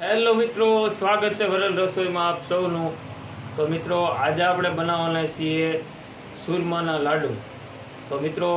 Hello મિત્રો, સ્વાગત છે વરલ રસોઈમાં આપ સૌનું. તો મિત્રો, આજે આપણે બનાવવાના છીએ સુરમાના લાડુ. તો મિત્રો,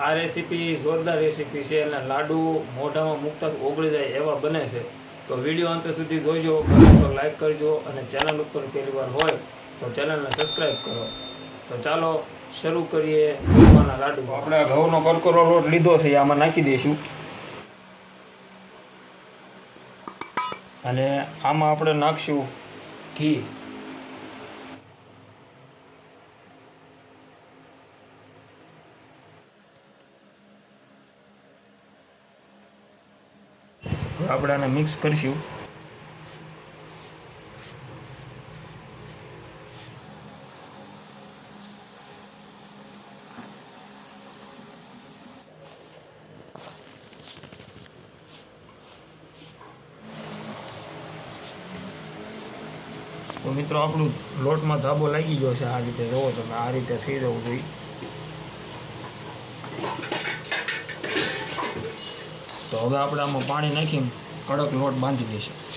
આ રેસીપી જોરદાર રેસીપી છે અને લાડુ મોઢામાં મૂકતા ઓગળી જાય એવા બને છે. તો વીડિયો અંત સુધી જોજો તો લાઈક કરજો અને ચેનલ ઉપર પહેલી વાર હોય તો ચેનલને સબસ્ક્રાઈબ કરો. તો ચાલો શરૂ કરીએ સુરમાના લાડુ. આપણે ઘઉંનો કરકરો લોટ લીધો છે, આમાં નાખી દઈશું. અને આમાં આપણે નાખશું ઘી. આપણે આને મિક્સ કરીશું. તો મિત્રો, આપણું લોટમાં ધાબો લાગી ગયો છે. આ રીતે જોવો તમે આ રીતે થઈ જવું જોઈએ. તો હવે આપણે આમાં પાણી નાખીને કડક લોટ બાંધી દઈશું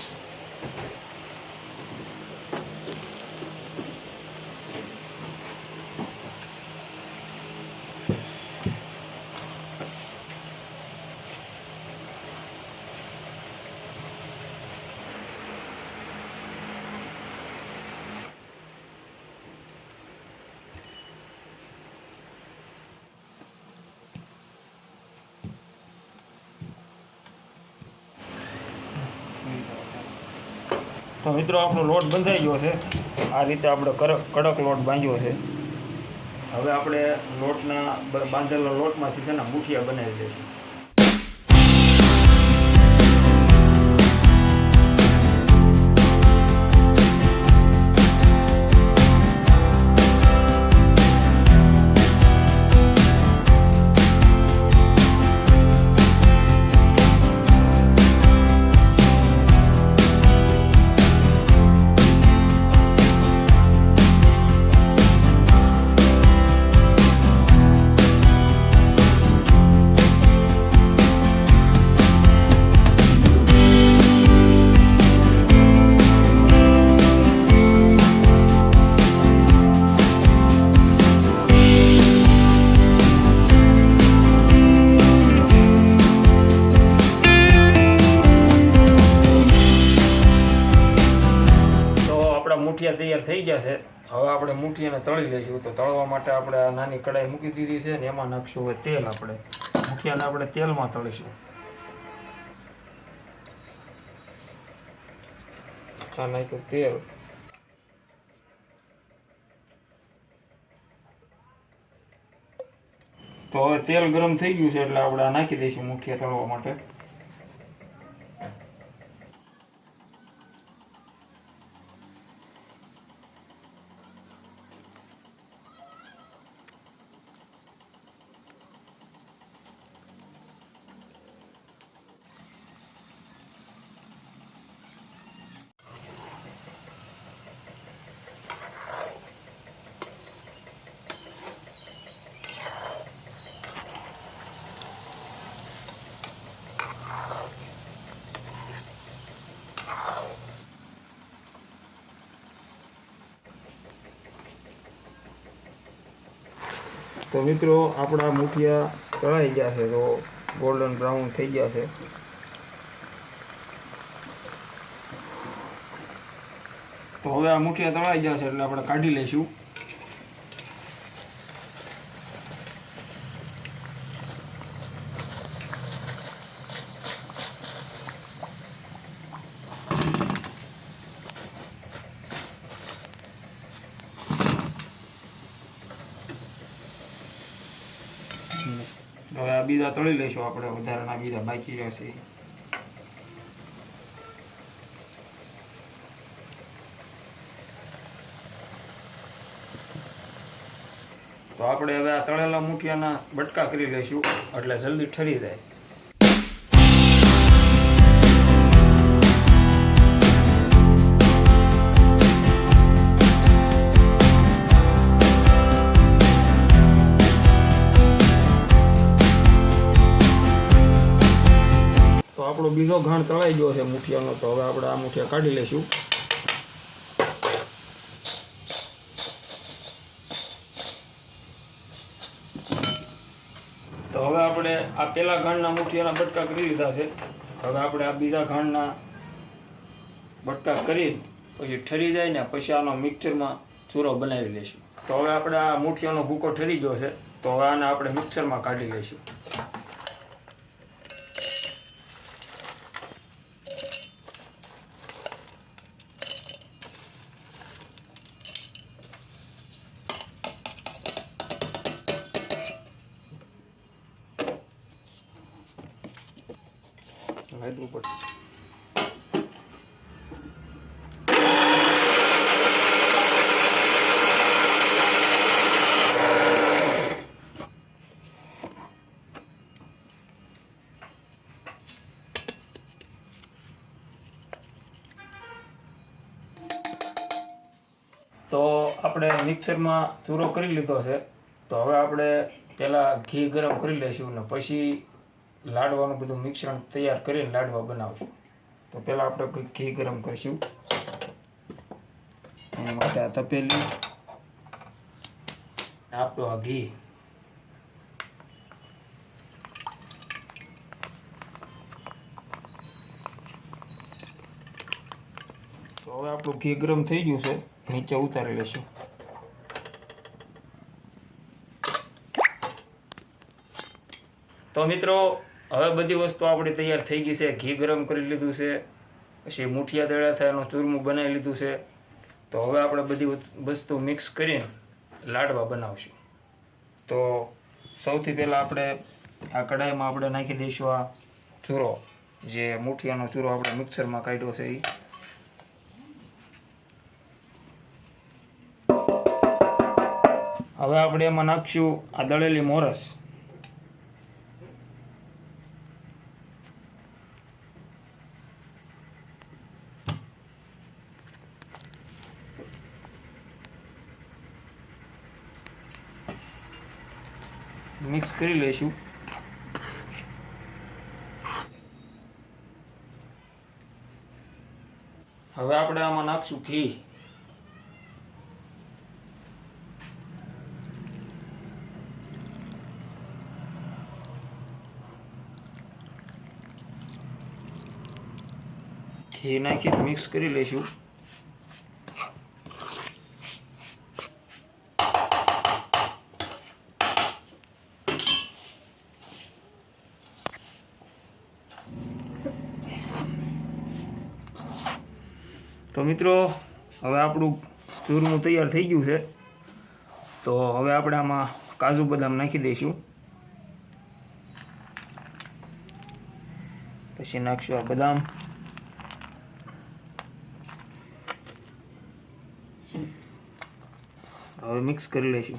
તો મિત્રો, આપણો લોટ બંધાઈ ગયો છે. આ રીતે આપણે કડક લોટ બાંધ્યો છે. હવે આપણે લોટના બાંધેલા લોટમાંથી છે ને મૂઠિયા બનાવી દઈશું. ગયા છે. હવે આપણે મુઠિયાને તળી લઈશું. તો તળવા માટે આપણે આ નાની કડાઈ મૂકી દીધી છે ને એમાં નાખશું હવે તેલ આપણે. મૂઠિયાને આપણે તેલમાં તળીશું. આ નાખ્યું તેલ. તો હવે તેલ ગરમ થઈ ગયું છે એટલે આપણે આ નાખી દઈશું મુઠિયા તળવા માટે. તો મિત્રો, આપણા મુઠિયા તળાઈ ગયા છે, તો ગોલ્ડન બ્રાઉન થઈ ગયા છે. તો હવે આ મુઠિયા તળાઈ ગયા છે, એટલે આપણે કાઢી લઈશું હવે આ બીજા તળી લઈશું આપણે વધારાના બીજા બાકી રહેશે તો આપણે હવે આ તળેલા મુઠિયાના બટકા કરી લઈશું, એટલે જલ્દી ઠરી જાય. બીજો ઘાણ તળાઈ ગયો છે મુઠિયાનો, તો હવે આપણે આ મુઠિયા કાઢી લઈશું. તો હવે આપણે આ પહેલાં ઘાણના મુઠિયાના બટકા કરી લીધા છે. હવે આપણે આ બીજા ઘાણના બટકા કરી પછી ઠરી જાય ને પછી આનો મિક્સરમાં ચૂરો બનાવી લઈશું. તો હવે આપણે આ મુઠિયાનો ભૂકો ઠરી ગયો છે. તો હવે આને આપણે મિક્સરમાં કાઢી લઈશું. હાઈડ્રો પડશે. તો આપણે મિક્સરમાં ચૂરો કરી લીધો છે. તો હવે આપણે પહેલાં ઘી ગરમ કરી લઈશું ને પછી લાડવાનું બધું મિશ્રણ તૈયાર કરીને લાડવા બનાવશું. તો પહેલાં આપણે કોઈ ઘી ગરમ કરીશું. એના માટે આ તપેલી. આપણું આ ઘી. તો હવે આપણું ઘી ગરમ થઈ ગયું છે. નીચે ઉતારી લેશું તો મિત્રો હવે બધી વસ્તુ આપણી તૈયાર થઈ ગઈ છે. ઘી ગરમ કરી લીધું છે. પછી મૂઠિયા દળ્યા થાય ચૂરમું બનાવી લીધું છે. તો હવે આપણે બધી વસ્તુ મિક્સ કરીને લાડવા બનાવશું. તો સૌથી પહેલાં આપણે આ કઢાઈમાં આપણે નાખી દઈશું આ ચૂરો. જે મૂઠિયાનો ચૂરો આપણે મિક્સરમાં કાઢ્યો છે એ હવે આપણે એમાં નાખશું આ દળેલી મોરસ. મિક્સ કરી લઈશું. હવે આપણે આમાં નાખશું ઘી. ઘી નાખી મિક્સ કરી લઈશું. તો મિત્રો, હવે આપણું ચૂરમું તૈયાર થઈ ગયું છે. તો હવે આપણે આમાં કાજુ બદામ નાખી દઈશું. પછી નાખશું આ બદામ. હવે મિક્સ કરી લઈશું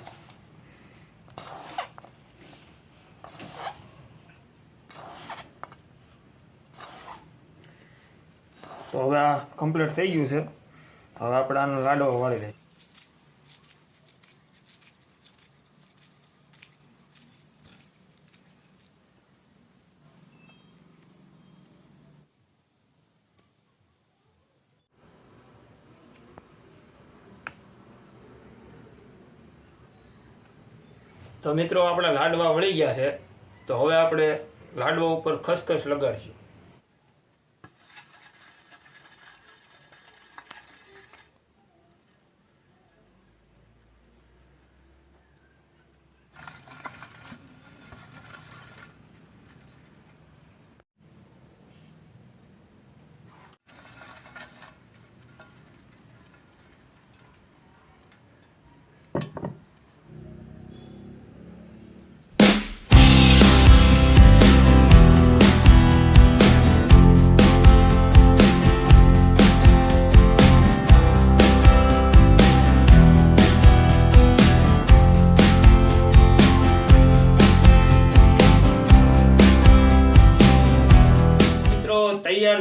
તો હવે આ કમ્પ્લીટ થઈ ગયું છે. હવે આપણે આનો લાડવો વાળી લઈએ. તો મિત્રો, આપણા લાડવા વળી ગયા છે. તો હવે આપણે લાડવા ઉપર ખસખસ લગાડીશું.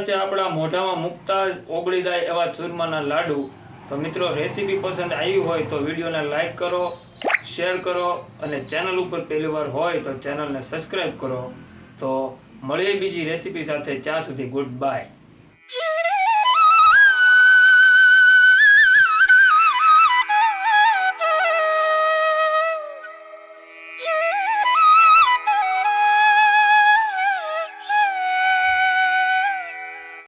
છે આપણા મોઢામાં મુકતા જ ઓગળી જાય એવા ચૂરમાના લાડુ. તો મિત્રો, રેસીપી પસંદ આવી હોય તો વિડીયોને લાઇક કરો, શેર કરો અને ચેનલ ઉપર પહેલી વાર હોય તો ચેનલને સબસ્ક્રાઈબ કરો. તો મળીએ બીજી રેસીપી સાથે. ત્યાં સુધી ગુડ બાય.